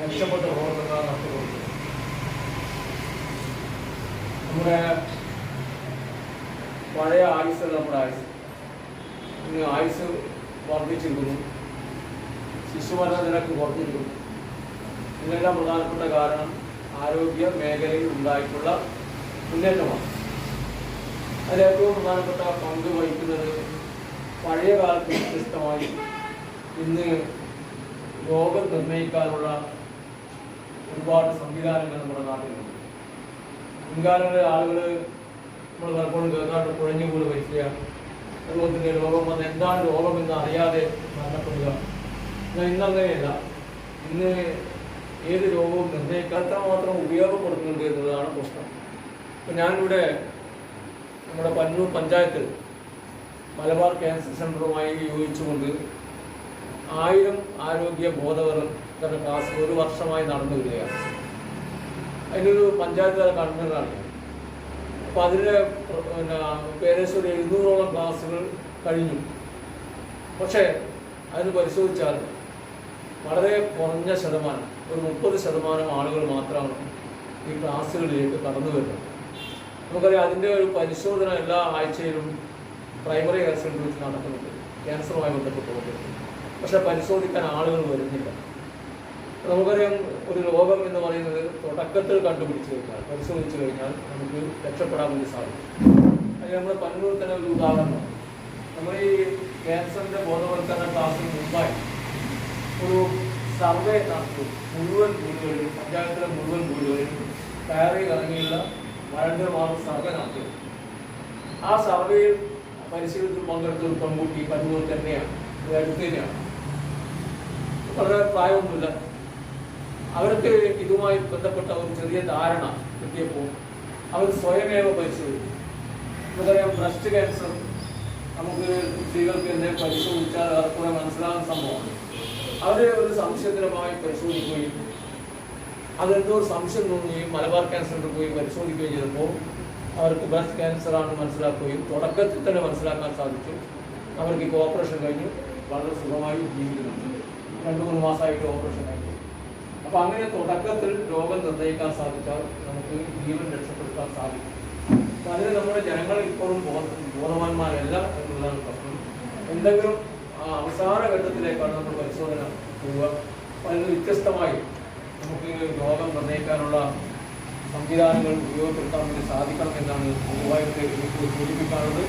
രക്ഷപ്പെട്ട പ്രവർത്തനങ്ങൾ നടത്തിക്കൊടുക്കുന്നത് നമ്മുടെ പഴയ ആയുസ് നമ്മുടെ ആയുസ്. ഇന്ന് ആയുസ് വർദ്ധിച്ചിരിക്കുന്നു. ശിശുമരണ നിരക്ക് കുറഞ്ഞിരിക്കുന്നു. ഇതിനെല്ലാം പ്രധാനപ്പെട്ട കാരണം ആരോഗ്യ മേഖലയിൽ ഉണ്ടായിട്ടുള്ള മുന്നേറ്റമാണ്. അതിൽ ഏറ്റവും പ്രധാനപ്പെട്ട പങ്ക് വഹിക്കുന്നത് പഴയ കാലത്ത് വ്യത്യസ്തമായി ഇന്ന് രോഗം നിർണയിക്കാനുള്ള ഒരുപാട് സംവിധാനങ്ങൾ നമ്മുടെ നാട്ടിലുണ്ട്. മുൻകാലങ്ങളിൽ ആളുകൾ നമ്മൾ പലപ്പോഴും കേൾക്കാറുണ്ട് കുഴഞ്ഞു കൂടി വരിക അതുപോലെ തന്നെ രോഗം വന്ന് എന്താണ് രോഗം എന്ന് അറിയാതെ മരണപ്പെടുക. എന്നാൽ ഇന്നങ്ങനെയല്ല ഇന്ന് ഏത് രോഗവും നിർണയിക്കാത്ത മാത്രം ഉപയോഗപ്പെടുത്തുന്നുണ്ട് എന്നതാണ് പ്രശ്നം. ഇപ്പം ഞാനിവിടെ നമ്മുടെ പന്നൂർ പഞ്ചായത്തിൽ മലബാർ ക്യാൻസർ സെന്ററുമായി യോജിച്ചുകൊണ്ട് ആയിരം ആരോഗ്യ ബോധവൽക്കരണ ക്ലാസ് ഒരു വർഷമായി നടന്നു വരികയാണ്. അതിനൊരു പഞ്ചായത്ത് തല കൺവീനറാണ്. അപ്പോൾ അതിന്റെ പിന്നെ ഏകദേശം ഒരു എഴുന്നൂറോളം ക്ലാസ്സുകൾ കഴിഞ്ഞു. പക്ഷേ അതിന് പരിശോധിച്ചാൽ വളരെ കുറഞ്ഞ ശതമാനം ഒരു മുപ്പത് ശതമാനം ആളുകൾ മാത്രമാണ് ഈ ക്ലാസ്സുകളിലേക്ക് കടന്നു വരുന്നത്. നമുക്കറിയാം അതിന്റെ ഒരു പരിശോധന എല്ലാ ആഴ്ചയിലും പ്രൈമറി ഹെൽത്ത് സെന്ററിൽ നടക്കുന്നുണ്ട്. ക്യാൻസറുമായി ബന്ധപ്പെട്ടുകൊണ്ട് പക്ഷെ പരിശോധിക്കാൻ ആളുകൾ വരുന്നില്ല. നമുക്കറിയാം ഒരു രോഗം എന്ന് പറയുന്നത് തുടക്കത്തിൽ കണ്ടുപിടിച്ചു കഴിഞ്ഞാൽ പരിശോധിച്ചു കഴിഞ്ഞാൽ നമുക്ക് രക്ഷപ്പെടാൻ വേണ്ടി സാധിക്കും. അത് നമ്മൾ പന്നൂർ തന്നെ ഒരു ഉദാഹരണം. നമ്മൾ ഈ ക്യാൻസറിന്റെ ബോധവൽക്കരണ ക്ലാസ്സിന് മുമ്പായി ഒരു സർവേ നടത്തി. മുഴുവൻ വീടുകളിലും പഞ്ചായത്തിലെ മുഴുവൻ വീടുകളിലും കയറി ഇറങ്ങിയുള്ള വളണ്ടിയർമാർക്ക് സർവേ നടത്തി. ആ സർവേയിൽ പരിശീലനത്തിൽ പങ്കെടുത്ത ഒരു പെൺകുട്ടി പന്നൂർ തന്നെയാണ്. ഇത് അടുത്ത് തന്നെയാണ്. വളരെ പ്രായമൊന്നുമില്ല. അവർക്ക് ഇതുമായി ബന്ധപ്പെട്ട ഒരു ചെറിയ ധാരണ കിട്ടിയപ്പോൾ അവർ സ്വയമേവ പരിശോധിക്കും നമുക്കറിയാം ബ്രസ്റ്റ് ക്യാൻസർ നമുക്ക് സ്ത്രീകൾക്ക് എന്നെ പരിശോധിച്ചാൽ അവർക്കൂടെ മനസ്സിലാകുന്ന സംഭവമാണ്. അവർ ഒരു സംശയത്തിനുമായി പരിശോധിക്കുകയും അതെന്തോ സംശയം തോന്നുകയും മലബാർ ക്യാൻസറിൽ പോയി പരിശോധിക്കുകയും ചെയ്തപ്പോൾ അവർക്ക് ബ്രസ്റ്റ് ക്യാൻസർ ആണെന്ന് മനസ്സിലാക്കുകയും തുടക്കത്തിൽ തന്നെ മനസ്സിലാക്കാൻ സാധിച്ചു. അവർക്ക് ഈ ഓപ്പറേഷൻ കഴിഞ്ഞ്. വളരെ സുഖമായി ജീവിക്കുന്നുണ്ട്. രണ്ട് മൂന്ന് മാസമായിട്ട് ഓപ്പറേഷൻ ആയിട്ട്. അപ്പോൾ അങ്ങനെ തുടക്കത്തിൽ രോഗം നിർണയിക്കാൻ സാധിച്ചാൽ നമുക്ക് ജീവൻ രക്ഷപ്പെടുത്താൻ സാധിക്കും. അതിന് നമ്മുടെ ജനങ്ങൾ ഇപ്പോഴും ബോധ ബോധവാന്മാരല്ല എന്നുള്ളതാണ് പ്രശ്നം. എന്തെങ്കിലും അവസാന ഘട്ടത്തിലേക്കാണ് നമ്മൾ പരിശോധന പോവുക. അപ്പോൾ അതിന് വ്യത്യസ്തമായി നമുക്ക് രോഗം നിർണയിക്കാനുള്ള സംവിധാനങ്ങൾ ഉപയോഗപ്പെടുത്താൻ വേണ്ടി സാധിക്കണം എന്നാണ് പൊതുവായിട്ട് എനിക്ക് സൂചിപ്പിക്കാനുള്ളത്.